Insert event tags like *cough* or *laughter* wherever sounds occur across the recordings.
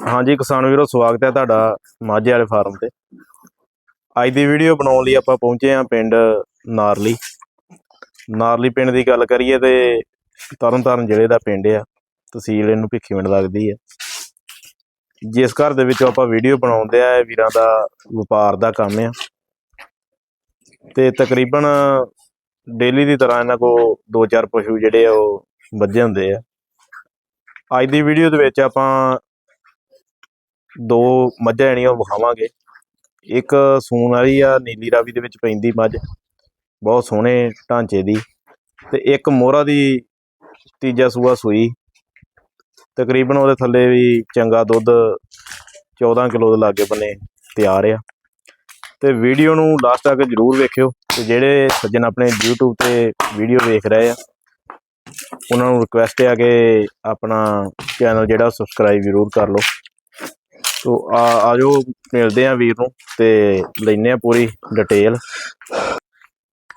ਹਾਂਜੀ, ਕਿਸਾਨ ਵੀਰੋ, ਸਵਾਗਤ ਹੈ ਤੁਹਾਡਾ ਮਾਝੇ ਵਾਲੇ ਫਾਰਮ ਤੇ। ਅੱਜ ਦੀ ਵੀਡੀਓ ਬਣਾਉਣ ਲਈ ਆਪਾਂ ਪਹੁੰਚੇ ਹਾਂ ਪਿੰਡ ਨਾਰਲੀ। ਨਾਰਲੀ ਪਿੰਡ ਦੀ ਗੱਲ ਕਰੀਏ ਤੇ ਤਰਨਤਾਰਨ ਜ਼ਿਲ੍ਹੇ ਦਾ ਪਿੰਡ ਆ। ਤਹਿਸੀਲ ਇਹਨੂੰ ਭਿੱਖੀਵਿੰਡ ਲੱਗਦੀ ਹੈ ਜਿਸ ਘਰ ਦੇ ਵਿੱਚ ਆਪਾਂ ਵੀਡੀਓ ਬਣਾਉਂਦੇ ਆ ਵੀਰਾਂ ਦਾ ਵਪਾਰ ਦਾ ਕੰਮ ਆ। ਤੇ ਤਕਰੀਬਨ ਡੇਲੀ ਦੀ ਤਰ੍ਹਾਂ ਇਹਨਾਂ ਕੋਲ ਦੋ ਚਾਰ ਪਸ਼ੂ ਜਿਹੜੇ ਆ, ਉਹ ਵੱਜੇ ਹੁੰਦੇ ਆ। ਅੱਜ ਦੀ ਵੀਡੀਓ ਦੇ ਵਿੱਚ ਆਪਾਂ ਦੋ ਮੱਝਾਂ ਜਿਹੜੀਆਂ ਉਹ ਵਿਖਾਵਾਂਗੇ। ਇੱਕ ਸੂਨ ਵਾਲੀ ਆ, ਨੀਲੀ ਰਾਵੀ ਦੇ ਵਿੱਚ ਪੈਂਦੀ ਮੱਝ। ਬਹੁਤ ਸੋਹਣੇ ਢਾਂਚੇ ਦੀ। ਤੇ ਇੱਕ ਮੋਹਰਾ ਦੀ ਤੀਜਾ ਸੂਆ ਸੂਈ। ਤਕਰੀਬਨ ਉਹਦੇ ਥੱਲੇ ਵੀ ਚੰਗਾ ਦੁੱਧ 14 ਕਿਲੋ ਦੇ ਲਾਗੇ ਬੰਨੇ ਤਿਆਰ ਆ। ਤੇ ਵੀਡੀਓ ਨੂੰ ਲਾਸਟ ਤੱਕ ਜਰੂਰ ਵੇਖਿਓ। ਤੇ ਜਿਹੜੇ ਸੱਜਣ ਆਪਣੇ YouTube ਤੇ ਵੀਡੀਓ ਵੇਖ ਰਹੇ ਆ, ਉਹਨਾਂ ਨੂੰ ਰਿਕੁਐਸਟ ਹੈ ਕਿ ਆਪਣਾ ਚੈਨਲ ਜਿਹੜਾ ਸਬਸਕ੍ਰਾਈਬ ਜ਼ਰੂਰ ਕਰ ਲਓ। ਤੋ ਆ ਆਜੋ ਮਿਲਦੇ ਆ ਵੀਰ ਨੂੰ ਤੇ ਲੈਨੇ ਆ ਪੂਰੀ ਡਿਟੇਲ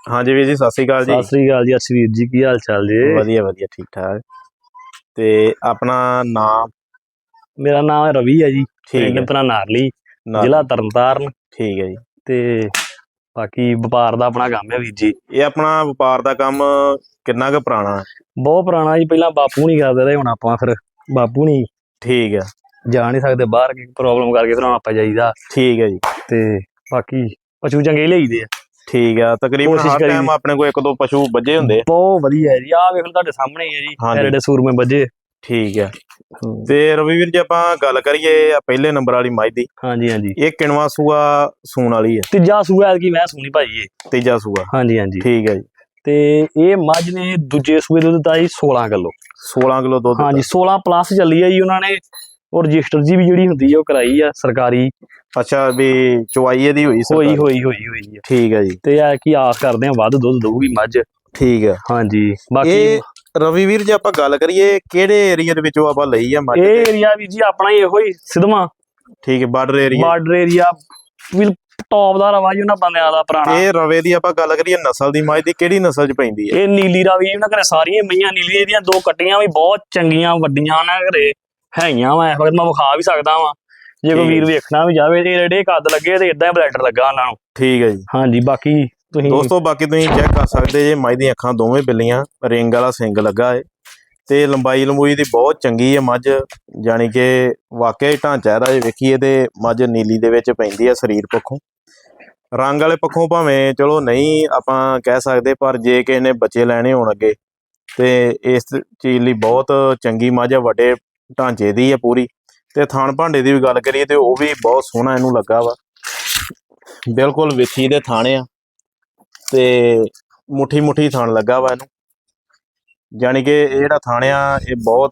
ਹਾਂਜੀ ਵੀਰ ਜੀ ਸਤਿ ਸ਼੍ਰੀ ਅਕਾਲ ਜੀ। ਸਤਿ ਸ੍ਰੀ ਅਕਾਲ ਜੀ ਅਸਵੀਰ ਜੀ ਕੀ ਹਾਲ ਚਾਲ ਜੀ? ਵਧੀਆ ਵਧੀਆ ਠੀਕ ਠਾਕ। ਤੇ ਆਪਣਾ ਨਾਮ? ਮੇਰਾ ਨਾਮ ਰਵੀ ਹੈ ਜੀ ਪਿੰਡ ਪਨਾ ਨਾਰਲੀ ਨਾ- ਜ਼ਿਲ੍ਹਾ ਤਰਨਤਾਰਨ। ਠੀਕ ਹੈ ਜੀ। ਤੇ ਬਾਕੀ ਵਪਾਰ ਦਾ ਆਪਣਾ ਕੰਮ ਹੈ ਵੀਰ ਜੀ। ਇਹ ਆਪਣਾ ਵਪਾਰ ਦਾ ਕੰਮ ਕਿੰਨਾ ਕੁ ਪੁਰਾਣਾ ਹੈ? ਬਹੁਤ ਪੁਰਾਣਾ ਜੀ ਪਹਿਲਾਂ ਬਾਪੂ ਨਹੀਂ ਕਰਦੇ ਰਹੇ ਹੁਣ ਆਪਾਂ ਫਿਰ ਬਾਪੂ ਨਹੀਂ। ਠੀਕ ਹੈ। ਜਾ ਨਹੀਂ ਸਕਦੇ ਬਾਹਰ ਕੀ ਪ੍ਰੋਬਲਮ ਕਰਕੇ ਫਿਰ ਆਪਾਂ ਜਾਈਦਾ। ਠੀਕ ਹੈ ਜੀ। ਤੇ ਬਾਕੀ ਪਸ਼ੂ ਚੰਗੇ ਲਈਦੇ ਆ। ਠੀਕ ਆ ਤਕਰੀਬਨ ਹਰ ਟਾਈਮ ਆਪਣੇ ਕੋਲ ਇੱਕ ਦੋ ਪਸ਼ੂ ਵੱਜੇ ਹੁੰਦੇ ਆ। ਬਹੁਤ ਵਧੀਆ ਹੈ ਜੀ। ਆਹ ਵੇਖ ਲਓ ਤੁਹਾਡੇ ਸਾਹਮਣੇ ਹੀ ਹੈ ਜੀ। ਐਡੇ ਸੂਰਮੇ ਵੱਜੇ ਠੀਕ ਹੈ। ਤੇ ਰਵੀ ਵੀਰ ਜੇ ਆਪਾਂ ਗੱਲ ਕਰੀਏ ਆ ਪਹਿਲੇ ਨੰਬਰ ਵਾਲੀ ਮੱਝ ਦੀ। ਹਾਂਜੀ ਹਾਂਜੀ। ਇਹ ਕਿਣਵਾ ਸੂਆ ਸੂਣ ਵਾਲੀ ਹੈ। ਤੀਜਾ ਸੂਆ ਐਤਕੀ ਮੈਂ ਸੁਣੀ ਭਾਈ ਇਹ। ਤੀਜਾ ਸੂਆ। ਹਾਂਜੀ ਹਾਂਜੀ। ਠੀਕ ਹੈ ਜੀ। ਤੇ ਇਹ ਮੱਝ ਨੇ ਦੂਜੇ ਸੂਏ ਦੁੱਧ ਦਿੱਤਾ ਜੀ 16 ਕਿਲੋ। 16 ਕਿਲੋ ਦੁੱਧ ਹਾਂਜੀ 16 ਪਲੱਸ ਚੱਲੀ ਹੈ ਜੀ ਉਹਨਾਂ ਨੇ। ਉਹ ਰਜਿਸਟਰ ਜੀ ਵੀ ਜਿਹੜੀ ਹੁੰਦੀ ਹੈ ਉਹ ਕਰਾਈ ਆ ਸਰਕਾਰੀ। ਅੱਛਾ ਵੀ ਚੁਆਈ ਇਹਦੀ ਹੋਈ ਹੋਈ। ਹੋਈ ਹੋਈ ਹੋਈ ਹੈ ਠੀਕ ਹੈ ਜੀ। ਤੇ ਇਹ ਕੀ ਆਸ ਕਰਦੇ ਆ ਵੱਧ ਦੁੱਧ ਦਊਗੀ ਮੱਝ। ਠੀਕ ਹੈ ਹਾਂਜੀ ਬਾਕੀ ਰਵੀ ਵੀਰ ਜੇ ਆਪਾਂ ਗੱਲ ਕਰੀਏ ਕਿਹੜੇ ਏਰੀਆ ਦੇ ਵਿੱਚੋਂ ਆਪਾਂ ਲਈ ਆ ਮੱਝ? ਇਹ ਏਰੀਆ ਵੀ ਜੀ ਆਪਣਾ ਹੀ ਇਹੋ ਹੀ ਸਿਧਵਾ। ਠੀਕ ਹੈ ਬਾਰਡਰ ਏਰੀਆ ਬਾਰਡਰ ਏਰੀਆ ਵੀ ਟੌਪ ਦਾ ਰਵਾ ਜੀ ਉਹਨਾਂ ਬੰਦਿਆਂ ਦਾ ਪੁਰਾਣਾ। ਇਹ ਰਵੇ ਦੀ ਆਪਾਂ ਗੱਲ ਕਰੀਏ ਨਸਲ ਦੀ ਮੱਝ ਦੀ ਕਿਹੜੀ ਨਸਲ 'ਚ ਪੈਂਦੀ ਹੈ ਇਹ ਨੀਲੀ ਰਾਵੀ ਉਹਨਾਂ ਘਰੇ ਸਾਰੀਆਂ ਮਈਆਂ ਨੀਲੀ ਇਹਦੀਆਂ ਦੋ ਕੱਟੀਆਂ ਵੀ ਬਹੁਤ ਚੰਗੀਆਂ ਵੱਡੀਆਂ ਉਹਨਾਂ ਘਰੇ। ਹੈਗੀਆਂ ਵਾ ਵਕਤ ਮੈਂ ਵਿਖਾ ਵੀ ਸਕਦਾ ਵਾਂ। ਜੇ ਕੋਈ। ਵੀਰ ਵੇਖਣਾ ਵੀ ਜਾਵੇ ਤੇ ਜਿਹੜੇ ਕੱਦ ਲੱਗੇ ਤੇ ਇਦਾਂ ਬਲੈਡਰ ਲੱਗਾ ਉਹਨਾਂ ਨੂੰ। ਠੀਕ ਹੈ ਜੀ। ਹਾਂਜੀ ਬਾਕੀ ਤੁਸੀਂ ਦੋਸਤੋ ਬਾਕੀ ਤੁਸੀਂ ਚੈੱਕ ਕਰ ਸਕਦੇ ਜੇ ਮੱਝ ਦੀਆਂ ਅੱਖਾਂ ਦੋਵੇਂ ਬਿੱਲੀਆਂ ਰਿੰਗ ਵਾਲਾ ਸਿੰਗ ਲੱਗਾ ਏ। ਤੇ ਲੰਬਾਈ ਲੰਬੂਈ ਦੀ ਬਹੁਤ ਚੰਗੀ ਹੈ ਮੱਝ ਜਾਣੀ ਕਿ ਵਾਕਿਆ ਹੀ ਢਾਂਚਾ ਇਹਦਾ ਜੇ ਵੇਖੀਏ ਤੇ ਮੱਝ ਨੀਲੀ ਦੇ ਵਿੱਚ ਪੈਂਦੀ ਹੈ ਸਰੀਰ ਪੱਖੋਂ। ਰੰਗ ਵਾਲੇ ਪੱਖੋਂ ਭਾਵੇਂ ਚਲੋ ਨਹੀਂ ਆਪਾਂ ਕਹਿ ਸਕਦੇ ਪਰ ਜੇ ਕਿਸੇ ਨੇ ਬੱਚੇ ਲੈਣੇ ਹੋਣ ਅੱਗੇ ਤੇ ਇਸ ਚੀਜ਼ ਲਈ ਬਹੁਤ ਚੰਗੀ ਮੱਝ ਆ ਵੱਡੇ ਢਾਂਚੇ ਦੀ ਹੈ ਪੂਰੀ ਤੇ ਥਾਣ ਭਾਂਡੇ ਦੀ ਵੀ ਗੱਲ ਕਰੀਏ ਤੇ ਉਹ ਵੀ ਬਹੁਤ ਸੋਹਣਾ ਇਹਨੂੰ ਲੱਗਾ ਵਾ। ਬਿਲਕੁਲ ਵਿਛੀ ਦੇ ਥਾਣੇ ਆ ਤੇ ਮੁੱਠੀ ਮੁੱਠੀ ਥਾਣ ਲੱਗਾ ਵਾ ਇਹਨੂੰ। ਜਾਣੀ ਕਿ ਇਹ ਜਿਹੜਾ ਥਾਣਿਆ ਇਹ ਬਹੁਤ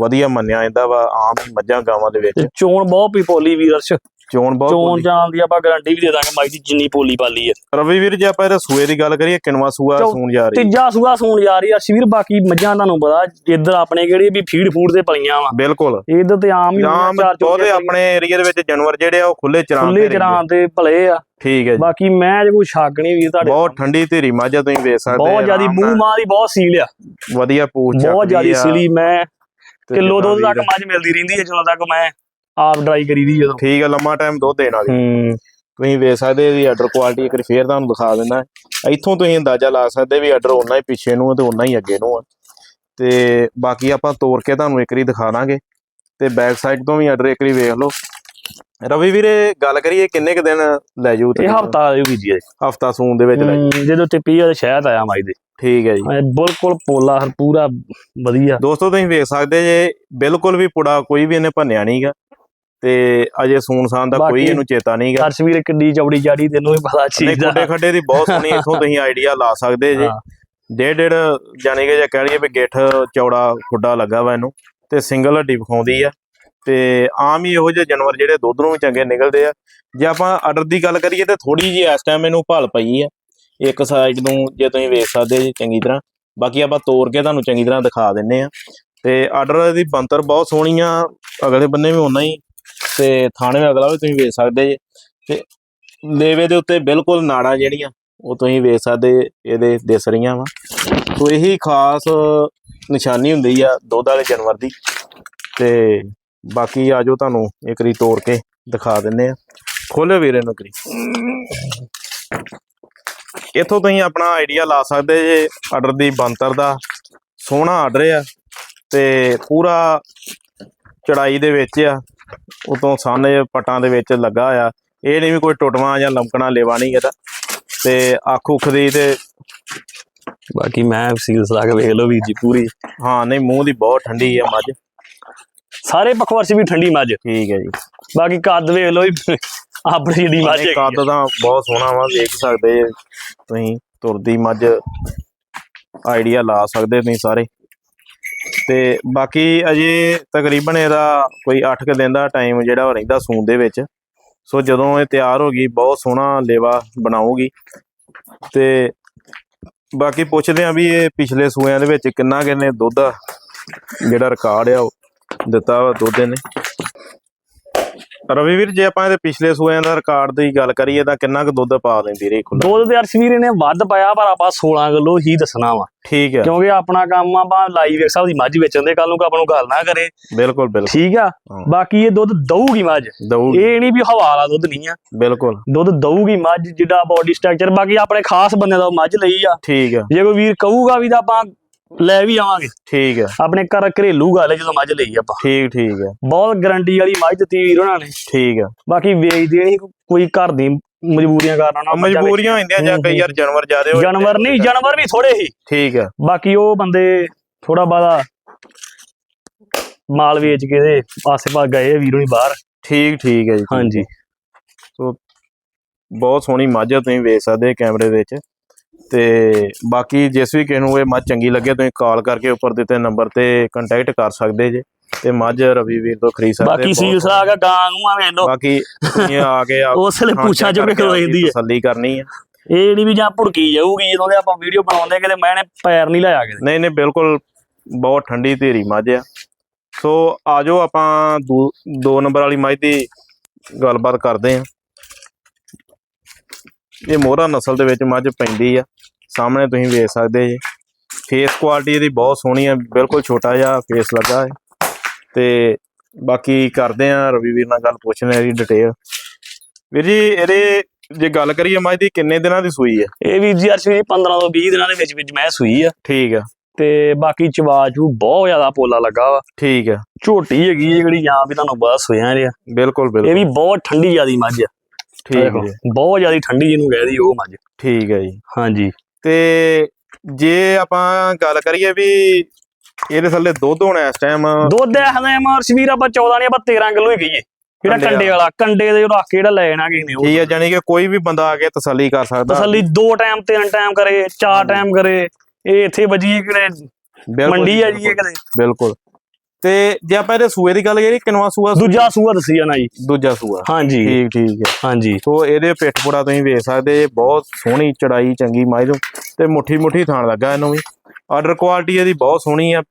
ਵਧੀਆ ਮੰਨਿਆ ਜਾਂਦਾ ਵਾ, ਆਮ ਹੀ ਮੱਝਾਂ ਗਾਵਾਂ ਦੇ ਵਿੱਚ। ਚੋਣ ਬਹੁਤ ਪੀ ਪੋਲੀ ਵੀਰਸ਼ ਚੋਣ ਬਹੁਤ ਚੋਣ। ਜਾਣ ਦੀ ਆਪਾਂ ਗਾਰੰਟੀ ਵੀ ਦੇ ਦਾਂਗੇ ਮਾਈ ਦੀ ਜਿੰਨੀ ਪੋਲੀ ਪਾਲੀ ਹੈ। ਰਵੀ ਵੀਰ ਜੇ ਆਪਾਂ ਇਹਦੇ ਸੂਏ ਦੀ ਗੱਲ ਕਰੀਏ ਕਿਨਵਾ ਸੂਆ ਸੂਣ ਜਾ ਰਹੀ ਤੀਜਾ ਸੂਆ ਸੂਣ ਜਾ ਰਹੀ ਆ ਸ਼ੀਰ ਬਾਕੀ ਮੱਝਾਂ ਤੁਹਾਨੂੰ ਪਤਾ ਇੱਧਰ ਆਪਣੇ ਕਿਹੜੀ ਵੀ ਫੀਡ ਫੂਡ ਤੇ ਪਲੀਆਂ ਵਾ। ਬਿਲਕੁਲ। ਇੱਧਰ ਤੇ ਆਮ ਹੀ ਆਮ ਚਾਰ ਬਹੁਤੇ ਆਪਣੇ ਏਰੀਆ ਦੇ ਵਿੱਚ ਜਾਨਵਰ ਜਿਹੜੇ ਆ ਉਹ ਖੁੱਲੇ ਚਰਾਂ ਖੁੱਲੇ ਤੇ ਰਹਿੰਦੇ। ਚਰਾਂ ਤੇ ਭਲੇ ਆ। ਠੀਕ ਹੈ ਜੀ। ਬਾਕੀ ਮੈਂ ਜੇ ਕੋਈ ਸ਼ੱਕ ਨਹੀਂ ਵੀਰ ਤੁਹਾਡੇ ਬਹੁਤ ਠੰਡੀ ਧੀਰੀ ਮੱਝ ਤੁਸੀਂ ਵੇਖ ਸਕਦੇ ਬਹੁਤ ਜਿਆਦੀ ਮੂੰਹ। ਮਾਂ ਦੀ ਬਹੁਤ ਸੀਲ ਆ। ਵਧੀਆ ਪੂਛ ਬਹੁਤ ਜਿਆਦੀ ਸੀਲੀ ਮੈਂ। ਕਿਲੋ ਦੁੱਧ ਤੱਕ ਮੱਝ ਮਿਲਦੀ ਰਹਿੰਦੀ ਹੈ ਜਦੋਂ ਤੱਕ ਮੈਂ ਆਪ ਡਰਾਈ ਕਰੀਦੀ ਜਦੋਂ। ਠੀਕ ਹੈ ਲੰਮਾ ਟਾਈਮ ਦੁੱਧ ਦੇਣ ਵਾਲੀ। ਹੂੰ। ਤੁਸੀਂ ਵੇਖ ਸਕਦੇ ਜੀ ਆਰਡਰ ਕੁਆਲਿਟੀ ਇੱਕ ਵਾਰੀ ਫੇਰ ਤੁਹਾਨੂੰ ਦਿਖਾ ਦਿੰਦਾ। ਇੱਥੋਂ ਤੁਸੀਂ ਅੰਦਾਜ਼ਾ ਲਾ ਸਕਦੇ ਵੀ ਆਰਡਰ ਉਨਾ ਹੀ ਪਿੱਛੇ ਨੂੰ ਤੇ ਉਨਾ ਹੀ ਅੱਗੇ ਨੂੰ ਆ। ਤੇ ਬਾਕੀ ਆਪਾਂ ਤੋੜ ਕੇ ਤੁਹਾਨੂੰ ਇੱਕ ਵਾਰੀ ਦਿਖਾ ਦਾਂਗੇ। ਤੇ ਬੈਕ ਸਾਈਡ ਤੋਂ ਵੀ ਆਰਡਰ ਇੱਕ ਵਾਰੀ ਵੇਖ ਲਓ। ਰਵੀ ਵੀਰੇ ਗੱਲ ਕਰੀਏ ਕਿੰਨੇ ਕ ਦਿਨ ਲੈ ਜੂ ਇਹ ਹਫਤਾ ਆਇਓ ਵੀ ਜੀ ਹਫਤਾ ਸੂਨ ਦੇ ਵਿੱਚ ਲੈ। ਜਦੋਂ ਤੇ ਪੀਆ ਸ਼ਹਿਦ ਆਇਆ ਮਾਈ ਦੇ। ਠੀਕ ਹੈ ਜੀ। ਬਿਲਕੁਲ ਪੋਲਾ ਹਰ ਪੂਰਾ ਵਧੀਆ। ਦੋਸਤੋ ਤੁਸੀਂ ਵੇਖ ਸਕਦੇ ਜੇ ਬਿਲਕੁਲ ਵੀ ਪੁੜਾ ਕੋਈ ਵੀ ਇਹਨੇ ਭੰਨਿਆ ਨਹੀਂਗਾ ਤੇ ਅਜੇ ਸੂਨਸਾਨ ਦਾ ਕੋਈ ਇਹਨੂੰ ਚੇਤਾ ਨਹੀਂਗਾ ਤਸਵੀਰ ਕਿੱਡੀ ਚੌੜੀ ਚਾੜੀ ਤੈਨੂੰ ਵੀ ਪਤਾ ਨਹੀਂ ਚੀਜ਼ ਦਾ। ਖੱਡੇ ਖੱਡੇ ਦੀ ਬਹੁਤ ਸੋਹਣੀ ਇਥੋਂ *laughs* ਤੁਸੀਂ ਆਈਡੀਆ ਲਾ ਸਕਦੇ ਜੇ। ਡੇਢ ਡੇਢ ਜਾਨੀ ਕਿ ਜੇ ਕਹਿ ਲਈਏ ਵੀ ਗਿੱਠ ਚੌੜਾ ਖੁੱਡਾ ਲੱਗਾ ਵਾ ਇਹਨੂੰ ਤੇ ਸਿੰਗਲ ਹੱਡੀ ਵਿਖਾਉਂਦੀ ਆ। ਤੇ ਆਮ ਹੀ ਇਹੋ ਜਿਹੇ ਜਾਨਵਰ ਜਿਹੜੇ ਦੁੱਧ ਨੂੰ ਵੀ ਚੰਗੇ ਨਿਕਲਦੇ ਆ। ਜੇ ਆਪਾਂ ਆਰਡਰ ਦੀ ਗੱਲ ਕਰੀਏ ਤੇ ਥੋੜੀ ਜਿਹੀ ਇਸ ਟਾਈਮ ਇਹਨੂੰ ਭਲ ਪਈ ਆ। ਇੱਕ ਸਾਈਡ ਨੂੰ ਜੇ ਤੁਸੀਂ ਵੇਖ ਸਕਦੇ ਜੀ ਚੰਗੀ ਤਰ੍ਹਾਂ। ਬਾਕੀ ਆਪਾਂ ਤੋੜ ਕੇ ਤੁਹਾਨੂੰ ਚੰਗੀ ਤਰ੍ਹਾਂ ਦਿਖਾ ਦਿੰਨੇ ਆ। ਤੇ ਆਰਡਰ ਦੀ ਬੰਤਰ ਬਹੁਤ ਸੋਹਣੀ ਆ। ਅਗਲੇ ਬੰਨੇ ਵੀ ਉਨਾ ਹੀ ਤੇ ਥਾਣੇ ਅਗਲਾ ਵੀ ਤੁਸੀਂ ਵੇਚ ਸਕਦੇ ਜੇ। ਤੇ ਲੇਵੇ ਦੇ ਉੱਤੇ ਬਿਲਕੁਲ ਨਾੜਾਂ ਜਿਹੜੀਆਂ, ਉਹ ਤੁਸੀਂ ਵੇਖ ਸਕਦੇ ਇਹਦੇ ਦਿਸ ਰਹੀਆਂ ਵਾ। ਸੋ ਇਹੀ ਖਾਸ ਨਿਸ਼ਾਨੀ ਹੁੰਦੀ ਆ ਦੁੱਧ ਵਾਲੇ ਜਾਨਵਰ ਦੀ। ਤੇ ਬਾਕੀ ਆਜੋ ਤੁਹਾਨੂੰ ਇੱਕ ਵਾਰੀ ਤੋੜ ਕੇ ਦਿਖਾ ਦਿੰਨੇ ਆ। ਖੋਲਿਓ ਵੀਰੇ ਨੂੰ ਕਰੀ ਇੱਥੋਂ ਤੁਸੀਂ ਆਪਣਾ ਆਈਡੀਆ ਲਾ ਸਕਦੇ ਜੇ, ਆਰਡਰ ਦੀ ਬੰਤਰ ਦਾ। ਸੋਹਣਾ ਆਰਡਰ ਆ ਤੇ ਪੂਰਾ ਚੜਾਈ ਦੇ ਵਿੱਚ ਆ। ਉਤੋਂ ਸਾਨੇ ਪਟਾਂ ਦੇ ਵਿੱਚ ਲੱਗਾ ਆ ਇਹ ਨਹੀਂ ਵੀ ਕੋਈ ਟੁੱਟਵਾਂ ਜਾਂ ਲਮਕਣਾ ਲੇਵਾ ਨਹੀਂ ਇਹਦਾ ਤੇ ਅੱਖ ਉੱਖ ਦੀ ਤੇ ਬਾਕੀ ਮੈਂ ਸੀਲਸ ਲਾ ਕੇ ਵੇਖ ਲਓ ਵੀਰ ਜੀ ਪੂਰੀ। ਹਾਂ ਨਹੀਂ ਮੂੰਹ ਦੀ ਬਹੁਤ ਠੰਡੀ ਆ ਮੱਝ। ਸਾਰੇ ਪਖਵਾਰ ਚ ਵੀ ਠੰਡੀ ਮੱਝ। ਠੀਕ ਹੈ ਜੀ। ਬਾਕੀ ਕੱਦ ਵੇਖ ਲਓ ਆਪਣੀ ਜਿਹੜੀ ਮੱਝ ਹੈਗੀ ਕੱਦ ਤਾਂ ਬਹੁਤ ਸੋਹਣਾ ਵਾ ਵੇਖ ਸਕਦੇ ਤੁਸੀਂ। ਤੁਰਦੀ ਮੱਝ ਆਈਡੀਆ ਲਾ ਸਕਦੇ ਤੁਸੀਂ ਸਾਰੇ। ਤੇ ਬਾਕੀ ਅਜੇ ਤਕਰੀਬਨ ਇਹਦਾ ਕੋਈ 8 ਕੁ ਦਿਨ ਦਾ ਟਾਈਮ ਜਿਹੜਾ ਉਹ ਰਹਿੰਦਾ ਸੂਣ ਦੇ ਵਿੱਚ। ਸੋ ਜਦੋਂ ਇਹ ਤਿਆਰ ਹੋ ਗਈ, ਬਹੁਤ ਸੋਹਣਾ ਲੇਵਾ ਬਣਾਉਗੀ ਤੇ ਬਾਕੀ ਪੁੱਛਦੇ ਆ ਵੀ ਇਹ ਪਿਛਲੇ ਸੂਆਂ ਦੇ ਵਿੱਚ ਕਿੰਨਾ ਕਿੰਨੇ ਦੁੱਧ ਜਿਹੜਾ ਰਿਕਾਰਡ ਆ ਉਹ ਦਿੱਤਾ ਵਾ ਦੁੱਧ ਨੇ ਰਵੀ ਵੀਰ ਜੇ ਆਪਾਂ ਇਹਦੇ ਪਿਛਲੇ ਸੂਆਂ ਦਾ ਰਿਕਾਰਡ ਦੀ ਗੱਲ ਕਰੀਏ ਤਾਂ ਕਿੰਨਾ ਕੁ ਦੁੱਧ ਪਾ ਦਿੰਦੀ ਰਹੀ ਖੁੱਲਾ ਦੁੱਧ ਦੇ ਅਰਸ਼ਵੀਰ ਇਹਨੇ ਵੱਧ ਪਾਇਆ ਪਰ ਆਪਾਂ 16 ਕਿਲੋ ਹੀ ਦੱਸਣਾ ਵਾ। ਠੀਕ ਹੈ ਕਿਉਂਕਿ ਆਪਣਾ ਕੰਮ ਆ ਆਪਾਂ ਲਾਈਵ ਇੱਕ ਸਾਹਿਬ ਦੀ ਮੱਝ ਵੇਚਣ ਦੇ ਕੱਲ ਨੂੰ ਆਪਾਂ ਨੂੰ ਗੱਲ ਨਾ ਕਰੇ। ਬਿਲਕੁਲ ਬਿਲਕੁਲ। ਠੀਕ ਆ। ਬਾਕੀ ਇਹ ਦੁੱਧ ਦਊਗੀ ਮੱਝ। ਇਹ ਨਹੀਂ ਵੀ ਹਵਾ ਵਾਲਾ ਦੁੱਧ ਨਹੀਂ ਆ। ਬਿਲਕੁਲ। ਦੁੱਧ ਦਊਗੀ ਮੱਝ ਜਿੱਡਾ ਬਾਡੀ ਸਟਰਕਚਰ ਬਾਕੀ ਆਪਣੇ ਖਾਸ ਬੰਦੇ ਦਾ ਮੱਝ ਲਈ ਆ। ਠੀਕ ਹੈ ਜੇ ਕੋਈ ਵੀਰ ਕਹੂਗਾ ਵੀ ਤਾਂ ਆਪਾਂ ਲੈ ਵੀ ਆਵਾਂਗੇ। ਠੀਕ ਹੈ। ਆਪਣੇ ਘਰ ਘਰੇਲੂ ਗੱਲ ਹੈ ਜਦੋਂ ਮੱਝ ਲਈ ਆਪਾਂ। ਠੀਕ ਠੀਕ ਹੈ। ਬਹੁਤ ਗਾਰੰਟੀ ਵਾਲੀ ਮੱਝ ਦਿੱਤੀ ਵੀਰ ਉਹਨਾਂ ਨੇ। ਠੀਕ ਹੈ। ਬਾਕੀ ਵੇਚਦੇ ਨਹੀਂ ਕੋਈ ਘਰ ਦੀ ਮਜਬੂਰੀਆਂ ਕਾਰਨ ਨਾ ਮਜਬੂਰੀਆਂ ਹੁੰਦੀਆਂ ਜਾਂ ਕਈ ਯਾਰ ਜਾਨਵਰ ਜ਼ਿਆਦੇ ਹੋ ਜਾਨਵਰ ਨਹੀਂ ਜਾਨਵਰ ਵੀ ਥੋੜੇ ਹੀ। ਠੀਕ ਹੈ। ਬਾਕੀ ਉਹ ਬੰਦੇ ਥੋੜਾ ਬਾਦਾ ਮਾਲ ਵੇਚ ਕੇ ਦੇ ਆਸੇ ਪਾਸ ਗਏ ਵੀਰੋ ਨਹੀਂ ਬਾਹਰ। ਠੀਕ ਠੀਕ ਹੈ ਜੀ ਹਾਂਜੀ। ਹੈ। ਬਹੁਤ ਸੋਹਣੀ ਮੱਝ ਤੁਸੀਂ ਵੇਖ ਸਕਦੇ ਕੈਮਰੇ ਵਿੱਚ। ਤੇ ਬਾਕੀ ਜਿਸ ਵੀ ਕਿਸੇ ਨੂੰ ਇਹ ਮੱਝ ਚੰਗੀ ਲੱਗੇ ਤੁਸੀਂ ਕਾਲ ਕਰਕੇ ਉੱਪਰ ਦਿੱਤੇ ਨੰਬਰ ਤੇ ਕੰਟੈਕਟ ਕਰ ਸਕਦੇ ਜੇ ਤੇ ਮੱਝ ਰਵੀ ਵੀਰ ਤੋਂ ਖਰੀਦ ਸਕਦੇ ਬਾਕੀ ਸੀਲ ਸਾ ਗਿਆ ਗਾਂ ਨੂੰ ਆ ਵੇਖ ਲੋ ਬਾਕੀ ਤੁਸੀਂ ਆ ਕੇ ਉਸ ਹਾਂ, ਪੁੱਛਾ ਚੁੱਕ ਕੇ ਖਲੋਈਦੀ ਹੈ। ਤਸੱਲੀ ਕਰਨੀ ਹੈ। ਇਹ ਨਹੀਂ ਵੀ ਜਾਂ ਭੁੜਕੀ ਜਾਊਗੀ ਜਦੋਂ ਦੇ ਆਪਾਂ ਵੀਡੀਓ ਬਣਾਉਂਦੇ ਕਿਤੇ ਮੈਂ ਨੇ ਪੈਰ ਨਹੀਂ ਲਾਇਆ ਕਿਤੇ। ਨਹੀਂ ਨਹੀਂ ਬਿਲਕੁਲ ਬਹੁਤ ਠੰਡੀ ਧੀਰੀ ਮੱਝ ਆ। ਸੋ ਆਜੋ ਆਪਾਂ ਦੂ- ਦੋ ਨੰਬਰ ਵਾਲੀ ਮੱਝ ਦੀ ਗੱਲਬਾਤ ਕਰਦੇ ਆ ਇਹ ਮੋਹਰਾ ਨਸਲ ਦੇ ਵਿੱਚ ਮੱਝ ਪੈਂਦੀ ਆ। ਸਾਹਮਣੇ ਤੁਸੀਂ ਵੇਖ ਸਕਦੇ ਜੀ। ਫੇਸ ਕੁਆਲਿਟੀ ਇਹਦੀ ਬਹੁਤ ਸੋਹਣੀ ਆ ਬਿਲਕੁਲ ਛੋਟਾ ਜਿਹਾ ਫੇਸ ਲੱਗਾ ਹੈ ਤੇ ਬਾਕੀ ਕਰਦੇ ਆ ਰਵੀ ਵੀਰ ਨਾਲ ਗੱਲ ਪੁੱਛਣੇ ਆ ਡਿਟੇਲ ਵੀਰ ਜੀ ਇਹਦੇ ਜੇ ਗੱਲ ਕਰੀਏ ਮੱਝ ਦੀ ਕਿੰਨੇ ਦਿਨਾਂ ਦੀ ਸੂਈ ਹੈ ਇਹ ਵੀ ਜੀ ਅਰਸ਼ ਵੀ 15 ਤੋਂ 20 ਦਿਨਾਂ ਦੇ ਵਿੱਚ ਵਿੱਚ ਮੈਂ ਸੂਈ ਆ। ਠੀਕ ਆ। ਤੇ ਬਾਕੀ ਚਵਾਜੂ ਬਹੁਤ ਜ਼ਿਆਦਾ ਪੋਲਾ ਲੱਗਾ ਵਾ। ਠੀਕ ਆ। ਝੋਟੀ ਹੈਗੀ ਜਿਹੜੀ ਜਾਂ ਵੀ ਤੁਹਾਨੂੰ ਬਸ ਸੋਇਆ ਰਿਆ ਬਿਲਕੁਲ ਇਹ ਬਿਲਕੁਲ ਵੀ ਬਹੁਤ ਠੰਡੀ ਜਿਆਦੀ ਮੱਝ ਆ। ਠੀਕ ਜੀ। ਬਹੁਤ ਜਿਆਦੀ ਠੰਡੀ ਜਿਹਨੂੰ ਕਹਿਦੀ ਉਹ ਮੱਝ। ਠੀਕ ਹੈ ਜੀ। ਹਾਂਜੀ। ਤੇ ਜੇ ਆਪਾਂ ਗੱਲ ਕਰੀਏ ਵੀ ਇਹਦੇ ਥੱਲੇ ਦੁੱਧ ਹੋਣਾ ਇਸ ਟਾਈਮ ਦੁੱਧ ਐ ਮਰਸ਼ਵੀਰ ਆਪਾਂ 14 ਨਹੀਂ ਆਪਾਂ 13 ਕਿਲੋ ਹੀ ਗਈਏ ਜਿਹੜਾ ਕੰਡੇ ਵਾਲਾ। ਕੰਡੇ ਦੇ ਰੱਖ ਕੇ ਜਿਹੜਾ ਲੈਣਾ ਕਿਸੇ ਨੇ ਠੀਕ ਹੈ ਜਾਨੀ ਕਿ ਕੋਈ ਵੀ ਬੰਦਾ ਆ ਕੇ ਤਸੱਲੀ ਕਰ ਸਕਦਾ। ਤਸੱਲੀ ਦੋ ਟਾਈਮ ਤਿੰਨ ਟਾਈਮ ਕਰੇ ਚਾਰ। ਟਾਈਮ ਕਰੇ ਇਹ ਇੱਥੇ ਵੱਜੀ ਕਿਹੜੇ ਬਿਲਕੁਲ ਮੰਡੀ ਆ ਜੀ ਇਹ ਬਿਲਕੁਲ। ਤੇ ਜੇ ਆਪਾਂ ਇਹਦੇ ਸੂਏ ਦੀ ਗੱਲ ਕਰੀਏ ਕਿੰਨਵਾ ਸੂਆ ਦੂਜਾ ਸੂਆ ਦੱਸੀ ਜਾਣਾ ਜੀ। ਦੂਜਾ ਸੂਆ। ਹਾਂਜੀ। ਠੀਕ ਠੀਕ ਹੈ। ਹਾਂਜੀ। ਸੋ ਇਹਦੇ ਪਿੱਠ ਪੁੜਾ ਤੁਸੀਂ ਵੇਖ ਸਕਦੇ ਜੇ ਬਹੁਤ ਸੋਹਣੀ ਚੜਾਈ ਚੰਗੀ ਮੱਝ ਨੂੰ ਤੇ ਮੁੱਠੀ ਮੁੱਠੀ ਥਾਣ ਲੱਗਾ ਇਹਨੂੰ ਵੀ। ਆਰਡਰ ਕੁਆਲਿਟੀ ਇਹਦੀ ਬਹੁਤ ਸੋਹਣੀ ਆ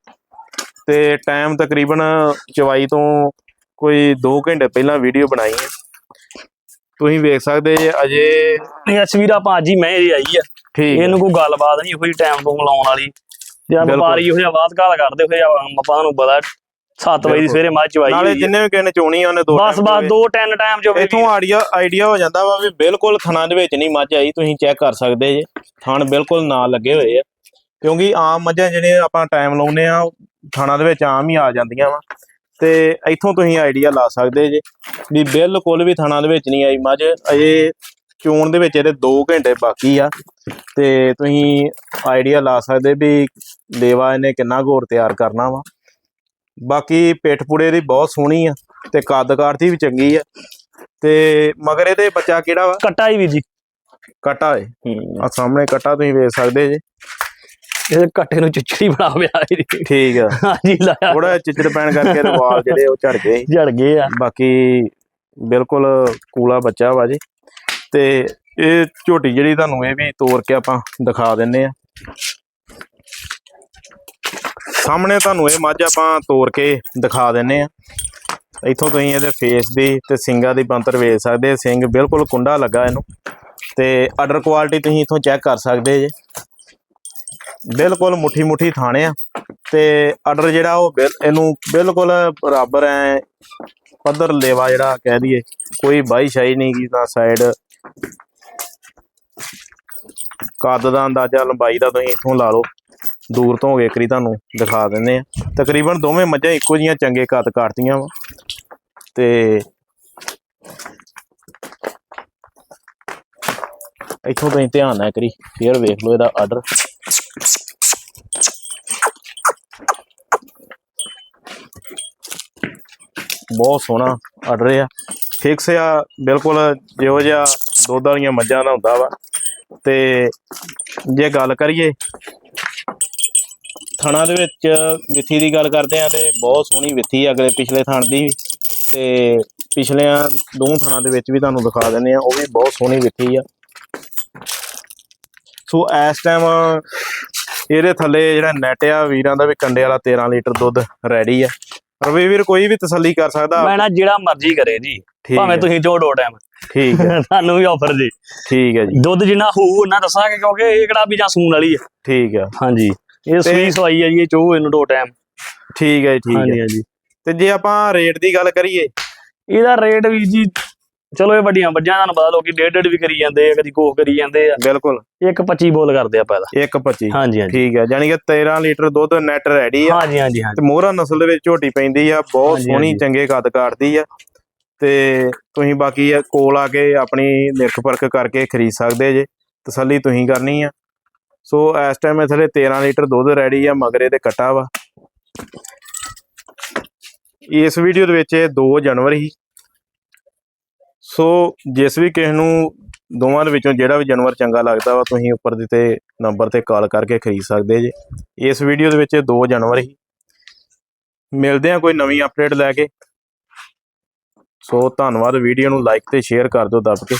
ਤੇ ਟਾਈਮ ਤਕਰੀਬਨ ਚਵਾਈ ਤੋਂ ਕੋਈ 2 ਘੰਟੇ ਪਹਿਲਾਂ ਵੀਡੀਓ ਬਣਾਈ ਹੈ। ਤੁਸੀਂ ਵੇਖ ਸਕਦੇ ਜੇ ਅਜੇ ਇਹ ਅਸਵੀਰ ਆਪਾਂ ਅੱਜ ਹੀ ਮੈਂ ਇਹ ਆਈ ਆ। ਠੀਕ। ਇਹਨੂੰ ਕੋਈ ਗੱਲਬਾਤ ਨਹੀਂ ਉਹੀ ਟਾਈਮ ਤੋਂ ਲਾਉਣ ਵਾਲੀ। ਜੇ। ਵਪਾਰੀ ਉਹੋ ਜਿਹਾ ਬਾਤ ਕਾਲ ਕਰਦੇ ਹੋਏ ਆਪਾਂ ਨੂੰ ਪਤਾ 7 ਵਜੇ ਦੀ। ਸਵੇਰੇ ਮੱਝ ਚਵਾਈ ਨਾਲੇ। ਜਿੰਨੇ ਵੀ ਕਿਸੇ ਨੇ ਚੋਣੀ ਉਹਨੇ ਦੋ ਬਸ ਬਸ। ਦੋ ਟੈਨ ਟਾਈਮ ਜੋ ਇੱਥੋਂ ਆਈਡੀਆ ਆਈਡੀਆ ਹੋ ਜਾਂਦਾ ਵਾ ਵੀ ਬਿਲਕੁਲ ਥਣਾ ਦੇ ਵਿੱਚ ਨਹੀਂ ਮੱਝ ਆਈ ਤੁਸੀਂ ਚੈੱਕ ਕਰ ਸਕਦੇ ਜੇ ਥਣ ਬਿਲਕੁਲ ਨਾਲ ਲੱਗੇ ਹੋਏ ਆ ਕਿਉਂਕਿ ਆਮ ਮੱਝਾਂ ਜਿਹੜੇ ਆਪਾਂ ਟਾਈਮ ਲਾਉਨੇ ਆ ਥਾਣਾ ਦੇ ਵਿੱਚ ਆਮ ਹੀ ਆ ਜਾਂਦੀਆਂ ਵਾ ਤੇ ਇੱਥੋਂ ਤੁਸੀਂ ਆਈਡੀਆ ਲਾ ਸਕਦੇ ਜੇ ਵੀ ਬਿਲਕੁਲ ਵੀ ਥਾਣਾ ਦੇ ਵਿੱਚ ਨਹੀਂ ਆਈ ਮੱਝ ਅਜੇ ਚੋਣ ਦੇ ਵਿੱਚ ਇਹਦੇ 2 ਘੰਟੇ ਬਾਕੀ ਆ। ਤੇ ਤੁਸੀਂ ਆਈਡੀਆ ਲਾ ਸਕਦੇ ਵੀ ਲੇਵਾ ਇਹਨੇ ਕਿੰਨਾ ਘੋਰ ਤਿਆਰ ਕਰਨਾ ਵਾ। ਬਾਕੀ ਪਿੱਠ ਪੁੜੇ ਦੀ ਬਹੁਤ ਸੋਹਣੀ ਆ ਤੇ ਕੱਦ ਕਾਠ ਵੀ ਚੰਗੀ ਆ। ਤੇ ਮਗਰ ਇਹਦੇ ਬੱਚਾ ਕਿਹੜਾ ਵਾ? ਕੱਟਾ ਹੀ ਵੀ ਜੀ। ਕਟਾ ਏ। ਆ ਸਾਹਮਣੇ ਕਟਾ ਤੁਸੀਂ ਵੇਖ ਸਕਦੇ ਜੇ। ਇਹ ਕੱਟੇ ਨੂੰ ਚਿਚੜੀ ਬਣਾ ਪਿਆ ਠੀਕ ਆ। ਹਾਂਜੀ ਲਾਇਆ। ਥੋੜਾ ਚਿੱਚੜ ਪੈਣ ਕਰਕੇ ਰਵਾਲ ਜਿਹੜੇ ਉਹ ਝੜ ਗਏ। ਝੜ ਗਏ ਆ। ਬਾਕੀ ਬਿਲਕੁਲ ਕੂਲਾ ਬੱਚਾ ਵਾ ਜੀ। ਤੇ ਇਹ ਝੋਟੀ ਜਿਹੜੀ ਤੁਹਾਨੂੰ ਇਹ ਵੀ ਤੋੜ ਕੇ ਆਪਾਂ ਦਿਖਾ ਦਿੰਨੇ ਆ। ਸਾਹਮਣੇ ਤੁਹਾਨੂੰ ਇਹ ਮੱਝ ਆਪਾਂ ਤੋੜ ਕੇ ਦਿਖਾ ਦਿੰਨੇ ਆ। ਇੱਥੋਂ ਤੁਸੀਂ ਇਹਦੇ ਫੇਸ ਦੀ ਤੇ ਸਿੰਗਾਂ ਦੀ ਬੰਤਰ ਵੇਚ ਸਕਦੇ ਆ। ਸਿੰਗ ਬਿਲਕੁਲ ਕੁੰਡਾ ਲੱਗਾ ਇਹਨੂੰ ਤੇ ਆਰਡਰ ਕੁਆਲਿਟੀ ਤੁਸੀਂ ਇੱਥੋਂ ਚੈੱਕ ਕਰ ਸਕਦੇ ਜੇ। ਬਿਲਕੁਲ ਮੁੱਠੀ ਮੁੱਠੀ ਥਾਣੇ ਆ ਤੇ ਆਰਡਰ ਜਿਹੜਾ ਉਹ ਬਿਲ- ਇਹਨੂੰ ਬਿਲਕੁਲ ਬਰਾਬਰ ਐ ਪੱਧਰ ਲੇਵਾ ਜਿਹੜਾ ਕਹਿ ਦਈਏ। ਕੋਈ ਬਾਈ ਸ਼ਾਈ ਨਹੀਂ ਗੀ ਨਾ ਸਾਈਡ ਕੱਦ ਦਾ ਅੰਦਾਜ਼ਾ, ਲੰਬਾਈ ਦਾ ਤੁਸੀਂ ਇਥੋਂ ਲਾ ਲਓ। ਦੂਰ ਤੋਂ ਹੋ ਕਰੀ ਤੁਹਾਨੂੰ, ਦਿਖਾ ਦਿੰਦੇ ਆ। ਤਕਰੀਬਨ ਦੋਵੇਂ ਮੱਝਾਂ ਇੱਕੋ ਜੀਆਂ ਚੰਗੇ ਕੱਦ ਕਾਟਦੀਆਂ ਵਾ। ਤੇ ਇੱਥੋਂ ਤੁਸੀਂ ਧਿਆਨ ਨਾਲ ਕਰੀ, ਫੇਰ ਵੇਖ ਲਓ ਇਹਦਾ ਆਰਡਰ ਬਹੁਤ ਸੋਹਣਾ ਆਰਡਰ ਆ। ਫਿਕਸ ਆ, ਬਿਲਕੁਲ ਜਿਹੋ ਜਿਹਾ ਦੁੱਧ ਵਾਲੀਆਂ ਮੱਝਾਂ ਦਾ ਹੁੰਦਾ ਵਾ। ਤੇ ਜੇ ਗੱਲ ਕਰੀਏ, ਥਣਾ ਦੇ ਵਿੱਚ ਵਿੱਥੀ ਦੀ ਗੱਲ ਕਰਦੇ ਆ ਤੇ ਬਹੁਤ ਸੋਹਣੀ ਵਿੱਥੀ ਆ ਅਗਲੇ ਪਿਛਲੇ ਥਣ ਦੀ ਤੇ ਪਿਛਲਿਆਂ ਦੋ ਥਣਾ ਦੇ ਵਿੱਚ ਵੀ ਤੁਹਾਨੂੰ ਦਿਖਾ ਦਿੰਦੇ ਆ, ਉਹ ਵੀ ਬਹੁਤ ਸੋਹਣੀ ਵਿੱਥੀ ਆ। ਸੋ ਇਸ ਟਾਈਮ ਇਹਦੇ ਥੱਲੇ ਜਿਹੜਾ ਨੈਟ ਆ, ਵੀਰਾਂ ਦਾ ਵੀ ਕੰਡੇ ਵਾਲਾ 13 ਲੀਟਰ ਦੁੱਧ ਰੈਡੀ ਆ। ਰਵੀ ਵੀਰ ਕੋਈ ਵੀ ਤਸੱਲੀ ਕਰ ਸਕਦਾ। ਮੈਂ ਨਾ ਜਿਹੜਾ ਮਰਜ਼ੀ ਕਰੇ ਜੀ ਭਾਵੇਂ ਤੁਸੀਂ ਦੋ ਟਾਈਮ ਠੀਕ ਹੈ। *laughs* ਤੁਹਾਨੂੰ ਵੀ ਆਫਰ ਜੀ। ਠੀਕ ਹੈ ਜੀ। ਦੁੱਧ ਜਿੰਨਾ ਹੋਊ ਉਹਨਾਂ ਦੱਸਾਂਗੇ ਕਿਉਂਕਿ ਇਹ ਕਿਹੜਾ ਵੀ ਜਾਂ ਸੂਣ ਵਾਲੀ ਹੈ। ਠੀਕ ਹੈ। ਹਾਂਜੀ। ਇਹ ਸੂਈ ਸਵਾਈ ਹੈ ਜੀ ਇਹ ਚੋ ਇਹਨੂੰ ਦੋ ਟਾਈਮ ਠੀਕ ਹੈ ਠੀਕ ਹਾਂਜੀ ਹੈ। ਹਾਂਜੀ ਤੇ ਜੇ ਆਪਾਂ ਰੇਟ ਦੀ ਗੱਲ ਕਰੀਏ। ਇਹਦਾ ਰੇਟ ਵੀ ਜੀ ਚਲੋ ਇਹ ਵੱਡੀਆਂ ਵੱਜਾਂ ਤੁਹਾਨੂੰ ਪਤਾ ਲੋਕੀ ਡੇਢ ਡੇਢ ਵੀ ਕਰੀ ਜਾਂਦੇ ਆ ਕਦੀ ਕੋਹ ਕਰੀ ਜਾਂਦੇ ਆ। ਬਿਲਕੁਲ। ਇੱਕ 25 ਬੋਲ ਕਰਦੇ ਆਪਾਂ ਇਹਦਾ। 125 ਹਾਂਜੀ ਹਾਂਜੀ। ਠੀਕ ਹੈ ਯਾਨੀ ਕਿ 13 ਲੀਟਰ ਦੁੱਧ ਨੈਟ ਰੈਡੀ ਆ। ਹਾਂਜੀ ਹਾਂਜੀ ਹਾਂਜੀ। ਤੇ ਮੋਹਰਾ ਨਸਲ ਦੇ ਵਿੱਚ ਝੋਟੀ ਪੈਂਦੀ ਆ ਬਹੁਤ ਸੋਹਣੀ। ਚੰਗੇ ਕੱਦ ਕਾਟਦੀ ਆ। ਤੇ ਤੁਸੀਂ ਬਾਕੀ ਇਹ ਕੋਲ ਆ ਕੇ ਆਪਣੀ ਨਿਰਖ ਪਰਖ ਕਰਕੇ ਖਰੀਦ ਸਕਦੇ ਜੇ ਤਸੱਲੀ ਤੁਸੀਂ ਕਰਨੀ ਆ। ਸੋ ਇਸ ਟਾਈਮ ਇਹ ਥਲੇ 13 ਲੀਟਰ ਦੁੱਧ ਰੈਡੀ ਆ ਮਗਰੇ ਤੇ ਕਟਾ ਵਾ। ਇਸ ਵੀਡੀਓ ਦੇ ਵਿੱਚ ਇਹ 2 ਜਨਵਰੀ ਸੋ ਜਿਸ ਵੀ ਕਿਸੇ ਨੂੰ ਦੋਵਾਂ ਦੇ ਵਿੱਚੋਂ ਜਿਹੜਾ ਵੀ ਜਾਨਵਰ ਚੰਗਾ ਲੱਗਦਾ ਵਾ, ਤੁਸੀਂ ਉੱਪਰ ਦਿੱਤੇ ਨੰਬਰ ਤੇ ਕਾਲ ਕਰਕੇ ਖਰੀਦ ਸਕਦੇ ਜੇ। ਇਸ ਵੀਡੀਓ ਦੇ ਵਿੱਚ ਦੋ ਜਾਨਵਰ ਹੀ। ਮਿਲਦੇ ਆ ਕੋਈ ਨਵੀਂ ਅਪਡੇਟ ਲੈ ਕੇ। ਸੋ ਧੰਨਵਾਦ। ਵੀਡੀਓ ਨੂੰ ਲਾਈਕ ਤੇ ਸ਼ੇਅਰ ਕਰ ਦਿਓ ਦੱਬ ਕੇ।